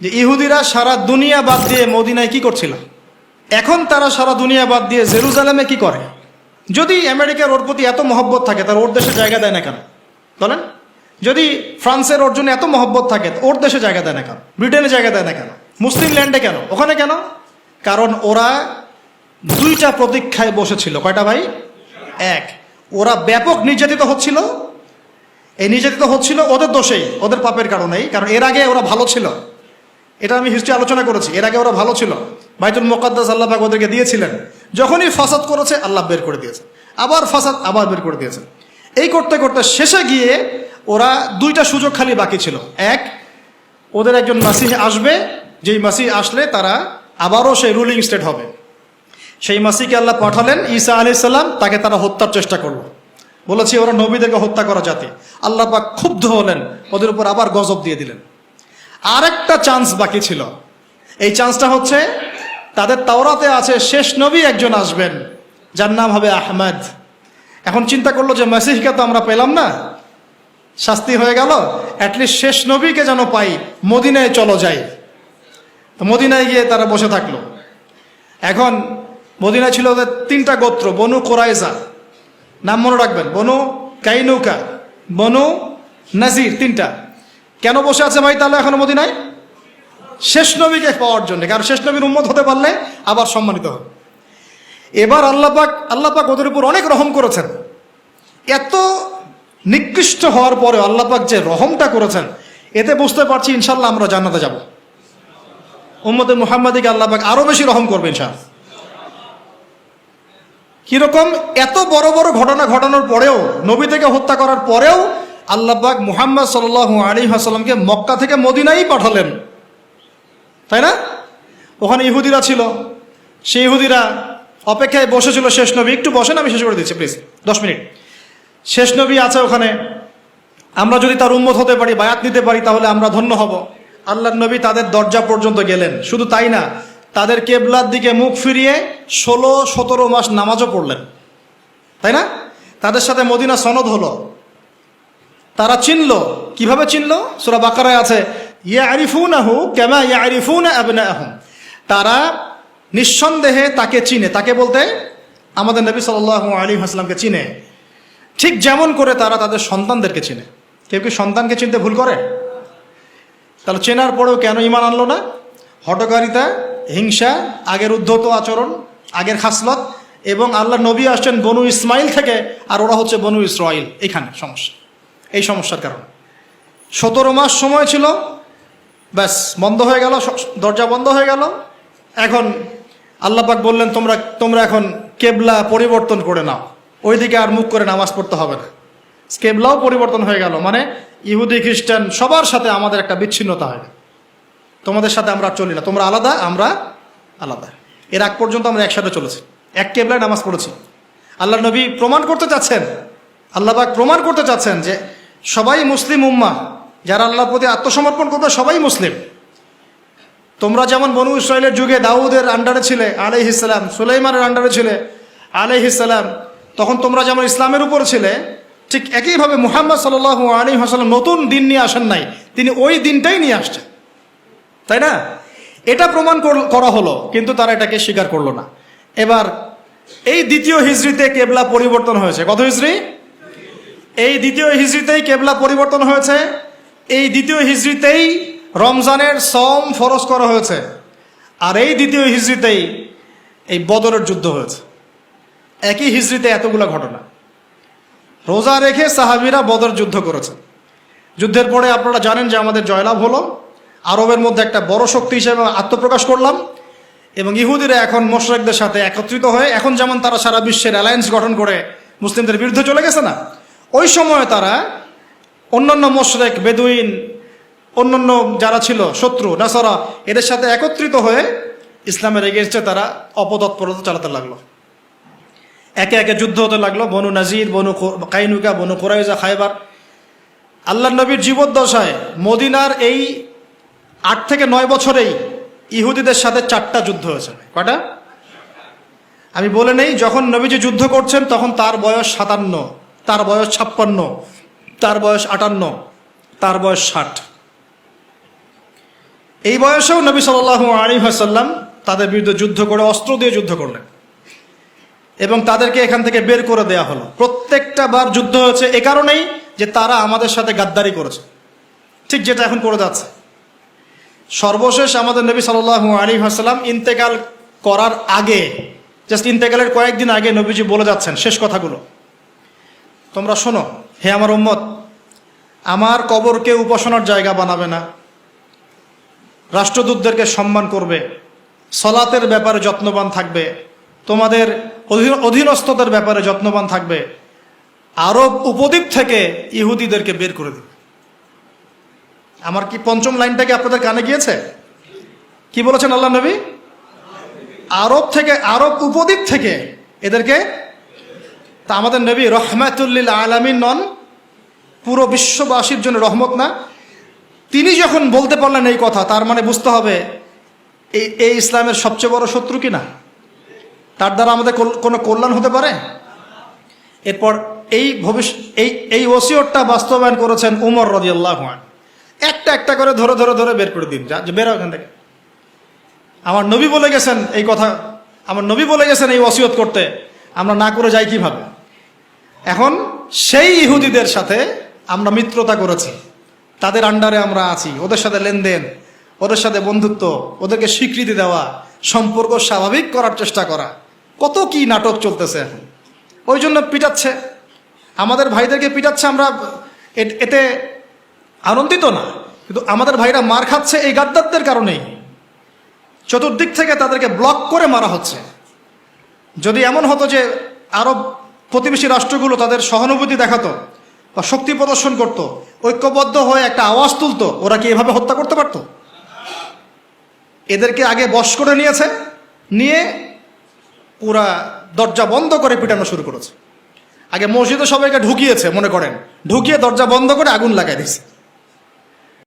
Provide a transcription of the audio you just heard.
যে ইহুদিরা সারা দুনিয়া বাদ দিয়ে মদিনায় কি করছিল? এখন তারা সারা দুনিয়া বাদ দিয়ে জেরুজালেমে কি করে? যদি আমেরিকার ওর প্রতি এত মহব্বত থাকে, তার ওর দেশে জায়গা দেয় না কেন? বলেন। যদি ফ্রান্সের ওর জন্য এত মহব্বত থাকে, ওর দেশে জায়গা দেয় না কেন? ব্রিটেনে জায়গা দেয় না কেন? মুসলিম ল্যান্ডে কেন? ওখানে কেন? কারণ ওরা দুইটা প্রতীক্ষায় বসেছিল। কয়টা ভাই? এক। ওরা ব্যাপক নির্যাতিত হচ্ছিল। এই নির্যাতিত হচ্ছিল ওদের দোষেই, ওদের পাপের কারণেই। কারণ এর আগে ওরা ভালো ছিল। এটা আমি হিস্ট্রি আলোচনা করেছি। এর আগে ওরা ভালো ছিল। বাইতুল মোকাদ্দাস আল্লাহ পাক ওদেরকে দিয়েছিলেন। যখনই ফাসাদ করেছে, আল্লাহ বের করে দিয়েছে আবার ফাসাদ আবার বের করে দিয়েছে এই করতে করতে শেষে গিয়ে ওরা দুইটা সুযোগ খালি বাকি ছিল। এক, ওদের একজন মাসিহ আসবে। যেই মাসিহ আসলে তারা আবারও সেই রুলিং স্টেট হবে। সেই মাসিকে আল্লাহ পাঠালেন, ঈসা আলি সাল্লাম তাকে তারা হত্যার চেষ্টা করল। বলেছি, ওরা নবীদেরকে হত্যা করা জাতি। আল্লাহ পাক ক্ষুব্ধ হলেন, ওদের উপর আবার গজব দিয়ে দিলেন। আরেকটা চান্স বাকি ছিল। এই চান্সটা হচ্ছে, তাদের তাওরাতে আছে শেষ নবী একজন আসবেন, যার নাম হবে আহমেদ। এখন চিন্তা করল যে মেসিহকে তো আমরা পেলাম না। শাস্তি হয়ে গেল অ্যাটলিস্ট শেষ নবীকে যেন পাই, মদিনায় চলো যাই। তো মদিনায় গিয়ে তারা বসে থাকল। এখন মদিনায় ছিল ওদের তিনটা গোত্র, বনু কোরাইজা। নাম মনে রাখবেন, বনু কাইনুকা, বনু নাজির, তিনটা। কেন বসে আছে ভাই তাহলে এখনও মদিনায়? শেষ নবীকে পাওয়ার জন্য, কারণ শেষ নবীর উম্মত হতে পারলে আবার সম্মানিত হবে। এবার আল্লাপাক আল্লাপাক ওদের উপর অনেক রহম করেছেন। এত নিকৃষ্ট হওয়ার পরে আল্লাপাক যে রহমটা করেছেন, এতে বুঝতে পারছি ইনশাল্লাহ আমরা জান্নাতে যাব। উম্মতে মুহাম্মাদিকে আল্লাপাক আরও বেশি রহম করবে ইনশাল্লাহ কীরকম এত বড় বড় ঘটনা ঘটানোর পরেও, নবী থেকে হত্যা করার পরেও আল্লাহবাক মুহাম্মদ সাল আলী হাসালামকে মক্কা থেকে মদিনাই পাঠালেন। তাই না? ওখানে ইহুদিরা ছিল। সেই ইহুদিরা অপেক্ষায় বসেছিল শেষ নবী। একটু বসেন, আমি শেষ করে দিচ্ছি প্লিজ দশ মিনিট। শেষ নবী আছে ওখানে। আমরা যদি তার উন্মত হতে পারি, বায়াত নিতে পারি, তাহলে আমরা ধন্য হব। আল্লাহ নবী তাদের দরজা পর্যন্ত গেলেন। শুধু তাই না, তাদের কেবলার দিকে মুখ ফিরিয়ে ষোলো সতেরো মাস নামাজও পড়লেন। তাই না? তাদের সাথে মদিনা সনদ হলো। তারা চিনল। কীভাবে চিনল? সুরা বাকারায় আছে ইয়া আরিফুন আহু কেমা ইয়া আরিফুন আবনা আহম তারা নিঃসন্দেহে তাকে চিনে। তাকে বলতে আমাদের নবী সাল আলী হাসলামকে চিনে। ঠিক যেমন করে তারা তাদের সন্তানদেরকে চিনে। কেউ কি সন্তানকে চিনতে ভুল করে? তাহলে চেনার পরেও কেন ইমান আনলো না? হটকারিতা হিংসা, আগের উদ্ধত আচরণ, আগের খাসলত এবং আল্লাহ নবী আসছেন বনু ইসমাইল থেকে, আর ওরা হচ্ছে বনু ইসরাইল। এখানে সমস্যা। এই সমস্যার কারণ। সতেরো মাস সময় ছিল, ব্যাস, বন্ধ হয়ে গেল দরজা বন্ধ হয়ে গেল। এখন আল্লাপাক বললেন, তোমরা তোমরা এখন কেবলা পরিবর্তন করে নাও। ওইদিকে আর মুখ করে নামাজ পড়তে হবে না। কেবলাও পরিবর্তন হয়ে গেল মানে ইহুদি, খ্রিস্টান সবার সাথে আমাদের একটা বিচ্ছিন্নতা হয় তোমাদের সাথে আমরা চলি না, তোমরা আলাদা, আমরা আলাদা। এর আগ পর্যন্ত আমরা একসাথে চলেছি, এক কেবলায় নামাজ পড়েছি। আল্লাহ নবী প্রমাণ করতে চাচ্ছেন আল্লাহবাক প্রমাণ করতে চাচ্ছেন যে সবাই মুসলিম উম্মা যারা আল্লাহর প্রতি আত্মসমর্পণ করবে, সবাই মুসলিম। তোমরা যেমন বনু ইসরায়েলের যুগে দাউদের আন্ডারে ছিলে আলহ ইসলাম সুলাইমানের আন্ডারে ছিলে আলহ ইসলাম তখন তোমরা যেমন ইসলামের উপর ছিলে, ঠিক একইভাবে মুহাম্মদ সাল আলী হাসালাম নতুন দিন নিয়ে আসেন নাই। তিনি ওই দিনটাই নিয়ে আসছেন। তাই না? এটা প্রমাণ করা হলো, কিন্তু তারা এটাকে স্বীকার করল না। এবার এই দ্বিতীয় হিজড়িতে কেবলা পরিবর্তন হয়েছে। কত হিজড়ি? এই দ্বিতীয় হিজড়িতেই কেবলা পরিবর্তন হয়েছে। এই দ্বিতীয় হিজড়িতেই রমজানের সম ফরজ করা হয়েছে। আর এই দ্বিতীয় হিজড়িতেই এই বদরের যুদ্ধ হয়েছে। একই হিজড়িতে এতগুলো ঘটনা। রোজা রেখে সাহাবিরা বদর যুদ্ধ করেছে। যুদ্ধের পরে আপনারা জানেন যে আমাদের জয়লাভ হলো। আরবের মধ্যে একটা বড় শক্তি হিসেবে আত্মপ্রকাশ করলাম। এবং ইহুদিরা এখন মোশরেকদের সাথে একত্রিত হয়ে, এখন যেমন তারা সারা বিশ্বের অ্যালায়েন্স গঠন করে, মুসলিমদের বিরুদ্ধে চলে গেছে না? ওই সময় তারা অন্যান্য মোশরেক, বেদুইন, অন্যান্য যারা ছিল, শত্রু, নাসারা, এদের সাথে একত্রিত হয়ে ইসলামের এগেনস্টে তারা অপতৎপরতা চালাতে লাগল। একে একে যুদ্ধ হতে লাগল। বনু নাজির, বনু কাইনুকা, বনু কোরাইজা, খাইবার। আল্লাহ নবীর জীবদ্দশায় মদিনার এই আট থেকে নয় বছরেই ইহুদিদের সাথে চারটা যুদ্ধ হয়েছে। কটা আমি বলে নেই, যখন নবীজি যুদ্ধ করছেন, তখন তার বয়স সাতান্ন। তার বয়স ছাপ্পান্ন, তার বয়স আটান্ন, তার বয়স ষাট। এই বয়সেও নবী সাল আলী হাসাল্লাম তাদের বিরুদ্ধে যুদ্ধ করে অস্ত্র দিয়ে যুদ্ধ করলেন এবং তাদেরকে এখান থেকে বের করে দেয়া হলো। প্রত্যেকটা বার যুদ্ধ হয়েছে এ কারণেই যে তারা আমাদের সাথে গাদ্দারি করেছে। ঠিক যেটা এখন করে যাচ্ছে। সর্বশেষ আমাদের নবী সাল আলী হাসাল্লাম ইন্তেকাল করার আগে জাস্ট ইন্তেকালের কয়েকদিন আগে নবীজি বলে যাচ্ছেন শেষ কথাগুলো। তোমরা শোনো, হে আমার উম্মত, আমার কবরকে উপাসনার জায়গা বানাবে না। রাষ্ট্রদূতদেরকে সম্মান করবে, সলাতের ব্যাপারে যত্নবান থাকবে, তোমাদের অধীন- অধীনস্থদের ব্যাপারে যত্নবান থাকবে, আরব উপদ্বীপ থেকে ইহুদিদেরকে বের করে দিবে। আমার কি পঞ্চম লাইনটা কি আপনাদের কানে গিয়েছে? কি বলেছেন আল্লাহ নবী? আরব থেকে, আরব উপদ্বীপ থেকে এদেরকে তা আমাদের নবী রহমাতুল্লিল আলামিন নন। পুরো বিশ্ববাসীর জন্য রহমত না। তিনি যখন বলতে পারলেন এই কথা, তার মানে বুঝতে হবে এই এই ইসলামের সবচেয়ে বড় শত্রু কি না তার দ্বারা আমাদের কোনো কল্যাণ হতে পারে? এরপর এই ভবিষ্যৎ এই এই ওসিয়তটা বাস্তবায়ন করেছেন উমর রদিয়াল্লাহ একটা একটা করে ধরে ধরে ধরে বের করে দিন। যে, বেরো এখান থেকে। আমার নবী বলে গেছেন এই কথা, আমার নবী বলে গেছেন এই ওসিয়ত করতে। আমরা না করে যাই কীভাবে? এখন সেই ইহুদিদের সাথে আমরা মিত্রতা করেছি। তাদের আন্ডারে আমরা আছি। ওদের সাথে লেনদেন, ওদের সাথে বন্ধুত্ব, ওদেরকে স্বীকৃতি দেওয়া, সম্পর্ক স্বাভাবিক করার চেষ্টা করা। কত কি নাটক চলতেছে এখন। ওই জন্য পিটাচ্ছে। আমাদের ভাইদেরকে পিটাচ্ছে আমরা এতে আনন্দিত না, কিন্তু আমাদের ভাইরা মার খাচ্ছে এই গাদ্দারদের কারণেই। চতুর্দিক থেকে তাদেরকে ব্লক করে মারা হচ্ছে। যদি এমন হতো যে আরব প্রতিবেশী রাষ্ট্রগুলো তাদের সহানুভূতি দেখাতো বা শক্তি প্রদর্শন করত, ঐক্যবদ্ধ হয়ে একটা আওয়াজ তুলত, ওরা কি এভাবে হত্যা করতে পারত? এদেরকে আগে বশ করে নিয়েছে, নিয়ে পুরা দরজা বন্ধ করে পিটানো শুরু করেছে। আগে মসজিদে সবাইকে ঢুকিয়েছে, মনে করেন। ঢুকিয়ে দরজা বন্ধ করে আগুন লাগাই দিয়েছে।